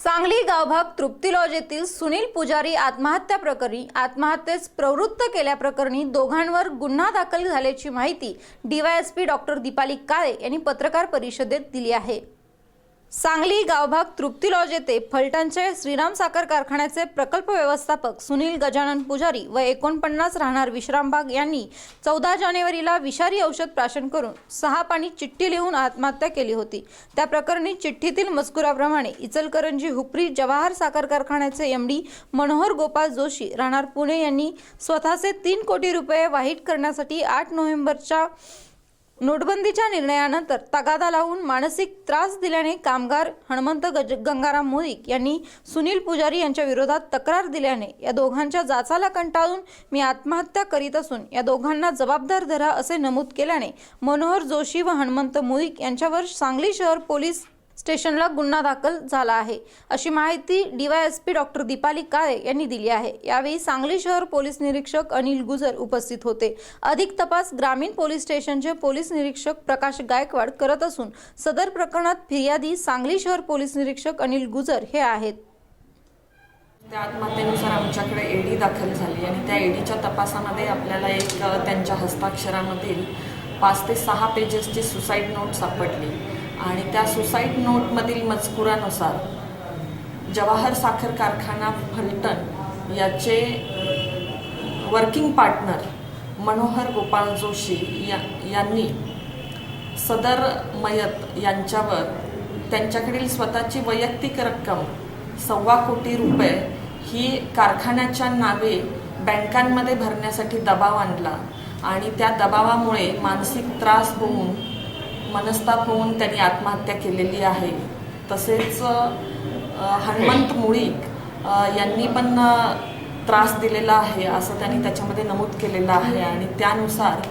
सांगली गावभाग तृप्ती lodge येथील सुनील पुजारी आत्महत्या प्रकरणी आत्महत्येस प्रवृत्त केल्याप्रकरणी दोघांवर गुन्हा दाखल झाल्याची माहिती डीवायएसपी डॉक्टर दीपाली काळे यांनी पत्रकार परिषदेत दिली आहे. सांगली गावभाग तृप्ती लॉज येथे फलटणचे श्रीराम साखर कारखान्याचे प्रकल्प व्यवस्थापक सुनील गजानन पुजारी व एकोणपन्नास राहणार विश्रामबाग यांनी चौदा जानेवारीला विषारी औषध प्राशन करून सहा पाणी चिठ्ठी लिहून आत्महत्या केली होती. त्या प्रकरणी चिठ्ठीतील मजकुराप्रमाणे इचलकरंजी हुपरी जवाहर साखर कारखान्याचे एमडी मनोहर गोपाल जोशी राहणार पुणे यांनी स्वतःचे तीन कोटी रुपये वाहित करण्यासाठी आठ नोव्हेंबरच्या नोटबंदीच्या निर्णयानंतर तगादा लावून मानसिक त्रास दिल्याने कामगार हनुमंत गज गंगाराम मुळीक यांनी सुनील पुजारी यांच्या विरोधात तक्रार दिल्याने या दोघांच्या जाचाला कंटाळून मी आत्महत्या करीत असून या दोघांना जबाबदार धरा असे नमूद केल्याने मनोहर जोशी व हनुमंत मुळीक यांच्यावर सांगली शहर पोलीस स्टेशनला गुन्हा दाखल झाला आहे. अशी माहिती डीवायएसपी डॉक्टर दीपाली काळे यांनी दिली आहे. यावेळी सांगली शहर पोलीस निरीक्षक अनिल गुजर उपस्थित होते. अधिक तपास ग्रामीण पोलीस स्टेशनचे पोलीस निरीक्षक प्रकाश गायकवाड करत असून सदर प्रकरणात फिर्यादी सांगली शहर पोलीस निरीक्षक अनिल गुजर हे आहेत. त्या आत्महत्येनुसार आमच्याकडे ईडी दाखल झाली आणि त्या एडीच्या तपासामध्ये आपल्याला एक त्यांच्या हस्ताक्षरामधील पाच ते सहा पेजेसची सुसाईड नोट सापडली. आणि त्या सुसाईड नोटमधील मजकुरानुसार जवाहर साखर कारखाना फलटण याचे वर्किंग पार्टनर मनोहर गोपाळ जोशी या यांनी सदर मयत यांच्यावर त्यांच्याकडील स्वतःची वैयक्तिक रक्कम सव्वा कोटी रुपये ही कारखान्याच्या नावे बँकांमध्ये भरण्यासाठी दबाव आणला आणि त्या दबावामुळे मानसिक त्रास होऊन मनस्ताप होऊन त्यांनी आत्महत्या केलेली आहे. तसेच हनुमंत मुळीक यांनी पण त्रास दिलेला आहे असं त्यांनी त्याच्यामध्ये नमूद केलेलं आहे. आणि त्यानुसार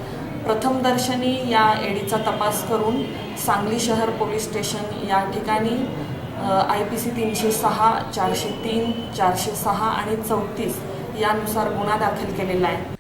प्रथमदर्शनी या एडीचा तपास करून सांगली शहर पोलीस स्टेशन या ठिकाणी आय पी सी तीनशे सहा चारशे तीन चारशे सहा आणि चौतीस यानुसार गुन्हा दाखल केलेला आहे.